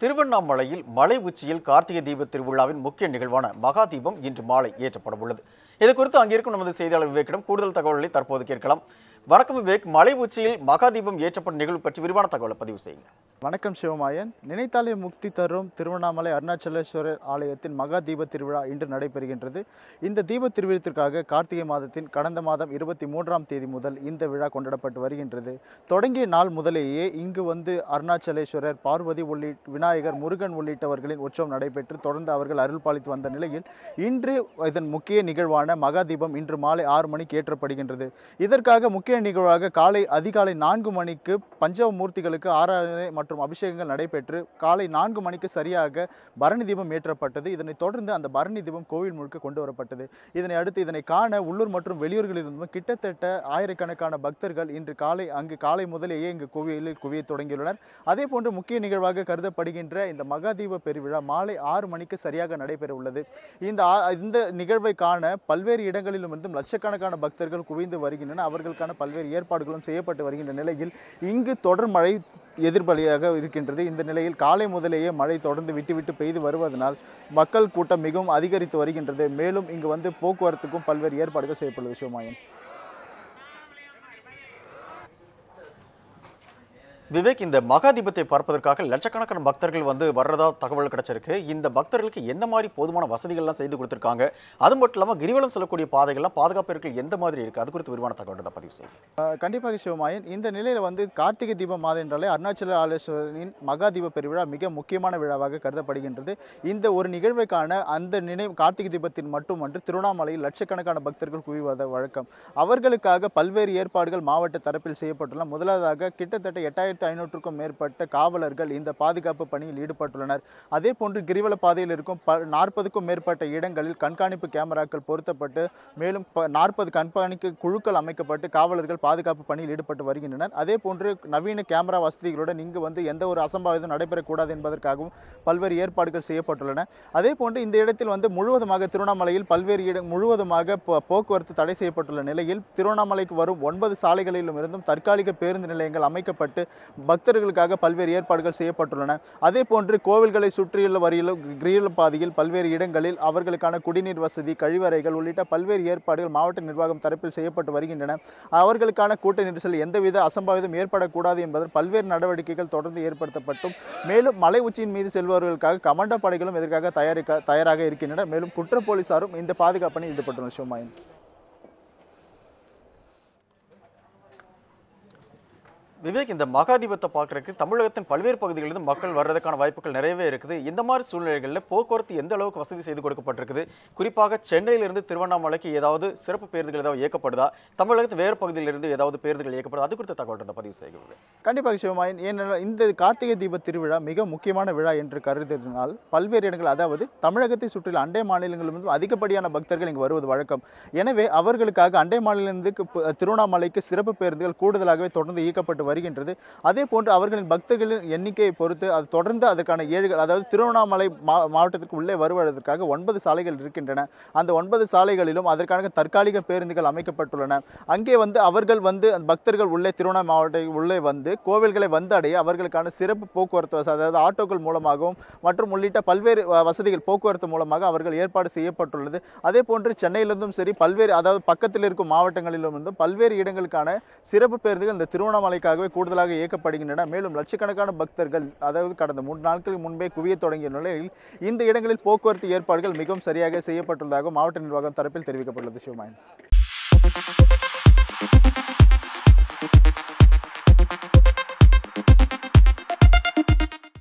திருவண்ணாமலையில் மலை உச்சியில் கார்த்திகை தீப திருவிழாவின் முக்கிய நிகழ்வான மகா தீபம் இன்று மாலை ஏற்றப்பட உள்ளது இது குறித்து அங்கிருக்கும் நமது செய்தியாளர் விவேக்கிடம் கூடுதல் தகவல்களை தற்போது கேட்கலாம். வணக்கம் விவேக். மலை உச்சியில் மகா தீபம் நிகழ்வு பற்றி விரிவான தகவலை பதிவு செய்யுங்க. வணக்கம் சிவமாயன். நினைத்தாலே முக்தி தரும் திருவண்ணாமலை அருணாச்சலேஸ்வரர் ஆலயத்தின் மகா தீப திருவிழா இன்று நடைபெறுகின்றது. இந்த தீப திருவிழத்திற்காக கார்த்திகை மாதத்தின் கடந்த மாதம் இருபத்தி மூன்றாம் தேதி முதல் இந்த விழா கொண்டாடப்பட்டு வருகின்றது. தொடங்கிய நாள் முதலேயே இங்கு வந்து அருணாச்சலேஸ்வரர் பார்வதி உள்ளிட்ட விநாயகர் முருகன் உள்ளிட்டவர்களின் உற்சவம் நடைபெற்று தொடர்ந்து அவர்கள் அருள் பாலித்து வந்த நிலையில் இன்று இதன் முக்கிய நிகழ்வான மகா தீபம் இன்று மாலை ஆறு மணிக்கு ஏற்றப்படுகின்றது. இதற்காக முக்கிய நிகழ்வாக காலை அதிகாலை நான்கு மணிக்கு பஞ்சமூர்த்திகளுக்கு ஆராதனை மற்றும் அபிஷேகங்கள் நடைபெற்று காலை நான்கு மணிக்கு சரியாக பரணி தீபம் ஏற்றப்பட்டது. இதனைத் தொடர்ந்து அந்த பரணி தீபம் கோவில் முழுக்க கொண்டு வரப்பட்டது. இதனை அடுத்து இதனை காண உள்ளூர் மற்றும் வெளியூர்களிலிருந்தும் கிட்டத்தட்ட ஆயிரக்கணக்கான பக்தர்கள் இன்று காலை அங்கு காலை முதலேயே இங்கு கோவிலில் குவிய தொடங்கியுள்ளனர். அதே போன்று முக்கிய நிகழ்வாக கருதப்படுகின்ற இந்த மகாதீப பெருவிழா மாலை ஆறு மணிக்கு சரியாக நடைபெற உள்ளது. இந்த இந்த நிகழ்வை காண பல்வேறு இடங்களிலும் இருந்தும் லட்சக்கணக்கான பக்தர்கள் குவிந்து வருகின்றனர். அவர்களுக்கான பல்வேறு ஏற்பாடுகளும் செய்யப்பட்டு வருகின்ற நிலையில் இங்கு தொடர் மழை எதிர்பலியாக இருக்கின்றது. இந்த நிலையில் காலை முதலேயே மழை தொடர்ந்து விட்டு விட்டு பெய்து வருவதனால் மக்கள் கூட்டம் மிகவும் அதிகரித்து வருகின்றது. மேலும் இங்கு வந்து போக்குவரத்துக்கும் பல்வேறு ஏற்பாடுகள் செய்யப்படுது சிவமாயன். விவேக் இந்த மகா தீபத்தை பார்ப்பதற்காக லட்சக்கணக்கான பக்தர்கள் வந்து வர்றதா தகவல் கிடைச்சிருக்கு. இந்த பக்தர்களுக்கு என்ன மாதிரி போதுமான வசதிகள்லாம் செய்து கொடுத்துருக்காங்க? அது மட்டும் இல்லாமல் கிரிவலம் செல்லக்கூடிய பாதைகள்லாம் பாதுகாப்பிற்கு எந்த மாதிரி இருக்கு? அது குறித்து விரிவான தகவல் தான் பதிவு செய்யுங்க. கண்டிப்பாக சிவமாயன் இந்த நிலையில் வந்து கார்த்திகை தீபம் மாதம் என்றாலே அருணாச்சல ஆலோசனின் மகாதீப பெருவிழா மிக முக்கியமான விழாவாக கருதப்படுகின்றது. இந்த ஒரு நிகழ்வைக்கான அந்த நினைவு கார்த்திகை தீபத்தின் மட்டுமன்று திருவண்ணாமலையில் லட்சக்கணக்கான பக்தர்கள் குவிவத வழக்கம். அவர்களுக்காக பல்வேறு ஏற்பாடுகள் மாவட்ட தரப்பில் செய்யப்பட்டுள்ளன. முதலாவதாக கிட்டத்தட்ட எட்டாயிரத்து ஐநூற்றுக்கும் மேற்பட்ட காவலர்கள் இந்த பாதுகாப்பு பணியில் ஈடுபட்டுள்ளனர். அதே போன்று கிரிவல பாதையில் இருக்கும் ப நாற்பதுக்கும் மேற்பட்ட இடங்களில் கண்காணிப்பு கேமராக்கள் பொருத்தப்பட்டு மேலும் நாற்பது கண்காணிப்பு குழுக்கள் அமைக்கப்பட்டு காவலர்கள் பாதுகாப்பு பணியில் ஈடுபட்டு வருகின்றனர். அதே போன்று நவீன கேமரா வசதிகளுடன் இங்கு வந்து எந்த ஒரு அசம்பாவிதம் நடைபெறக்கூடாது என்பதற்காகவும் பல்வேறு ஏற்பாடுகள் செய்யப்பட்டுள்ளன. அதே போன்று இந்த இடத்தில் வந்து முழுவதுமாக திருவண்ணாமலையில் பல்வேறு இடம் முழுவதுமாக போக்குவரத்து தடை செய்யப்பட்டுள்ள நிலையில் திருவண்ணாமலைக்கு வரும் ஒன்பது சாலைகளிலும் இருந்தும் தற்காலிக பேருந்து நிலையங்கள் அமைக்கப்பட்டு பக்தர்களுக்காக பல்வேறு ஏற்பாடுகள் செய்யப்பட்டுள்ளன. அதே போன்று கோவில்களை சுற்றியுள்ள வரியிலும் கிரிவல பாதையில் பல்வேறு இடங்களில் அவர்களுக்கான குடிநீர் வசதி கழிவறைகள் உள்ளிட்ட பல்வேறு ஏற்பாடுகள் மாவட்ட நிர்வாகம் தரப்பில் செய்யப்பட்டு வருகின்றன. அவர்களுக்கான கூட்ட நெரிசல் எந்தவித அசம்பாவிதம் ஏற்படக்கூடாது என்பதில் பல்வேறு நடவடிக்கைகள் தொடர்ந்து ஏற்படுத்தப்பட்டும். மேலும் மலை உச்சியின் மீது செல்பவர்களுக்காக கமாண்டோ படைகளும் இதற்காக தயாரிக்க தயாராக இருக்கின்றனர். மேலும் குற்ற போலீசாரும் இந்த பாதுகாப்பணியில் ஈடுபட்டுள்ளனர். சிவமாயன். விவேக் இந்த மகா தீபத்தை பார்க்கறதுக்கு தமிழகத்தின் பல்வேறு பகுதிகளிலிருந்து மக்கள் வர்றதுக்கான வாய்ப்புகள் நிறையவே இருக்குது. இந்த மாதிரி சூழ்நிலைகளில் போக்குவரத்து எந்த அளவுக்கு வசதி செய்து கொடுக்கப்பட்டிருக்குது? குறிப்பாக சென்னையிலிருந்து திருவண்ணாமலைக்கு ஏதாவது சிறப்பு பேருந்துகள் ஏதாவது இயக்கப்படுதா? தமிழகத்து வேறு பகுதியிலிருந்து ஏதாவது பேருந்துகள் இயக்கப்படுதா? அது குறித்த தகவல் இருந்த பதிவு செய்கிறது. கண்டிப்பாக சிவமாயன் ஏனென்றால் இந்த கார்த்திகை தீப திருவிழா மிக முக்கியமான விழா என்று கருதினால் பல்வேறு இடங்கள் அதாவது தமிழகத்தை சுற்றியுள்ள அண்டை மாநிலங்களிலிருந்து அதிகப்படியான பக்தர்கள் இங்கு வருவது வழக்கம். எனவே அவர்களுக்காக அண்டை மாநிலத்திலிருந்து திருவண்ணாமலைக்கு சிறப்பு பேருந்துகள் கூடுதலாகவே தொடர்ந்து இயக்கப்பட்டு வருகின்றது. அதே போன்று அவர்களின் பக்தர்களின் எண்ணிக்கையை பொறுத்து அது தொடர்ந்து அதற்கான ஏழுகள் அதாவது திருவண்ணாமலை மா மாவட்டத்திற்கு உள்ளே வருவதற்காக ஒன்பது சாலைகள் இருக்கின்றன. அந்த ஒன்பது சாலைகளிலும் அதற்கான தற்காலிக பேருந்துகள் அமைக்கப்பட்டுள்ளன. அங்கே வந்து அவர்கள் வந்து அந்த பக்தர்கள் உள்ளே திருவண்ணாமலை மாவட்ட உள்ளே வந்து கோவில்களை வந்தடைய அவர்களுக்கான சிறப்பு போக்குவரத்து வசதி அதாவது ஆட்டோக்கள் மூலமாகவும் மற்றும் உள்ளிட்ட பல்வேறு வசதிகள் போக்குவரத்து மூலமாக அவர்கள் ஏற்பாடு செய்யப்பட்டுள்ளது. அதே போன்று சென்னையிலிருந்தும் சரி பல்வேறு அதாவது பக்கத்தில் இருக்கும் மாவட்டங்களிலும் இருந்தும் பல்வேறு இடங்களுக்கான சிறப்பு பேருந்துகள் இந்த திருவண்ணாமலைக்காகவே ஆகவே கூடுதலாக இயக்கப்படுகின்றன. மேலும் லட்சக்கணக்கான பக்தர்கள் அதாவது கடந்த மூன்று நாட்களுக்கு முன்பே குவிய தொடங்கிய நிலையில் இந்த இடங்களில் போக்குவரத்து ஏற்பாடுகள் மிகவும் சரியாக செய்யப்பட்டுள்ளதாக மாவட்ட நிர்வாகம் தரப்பில் தெரிவிக்கப்பட்டுள்ளது சிவமாயன்.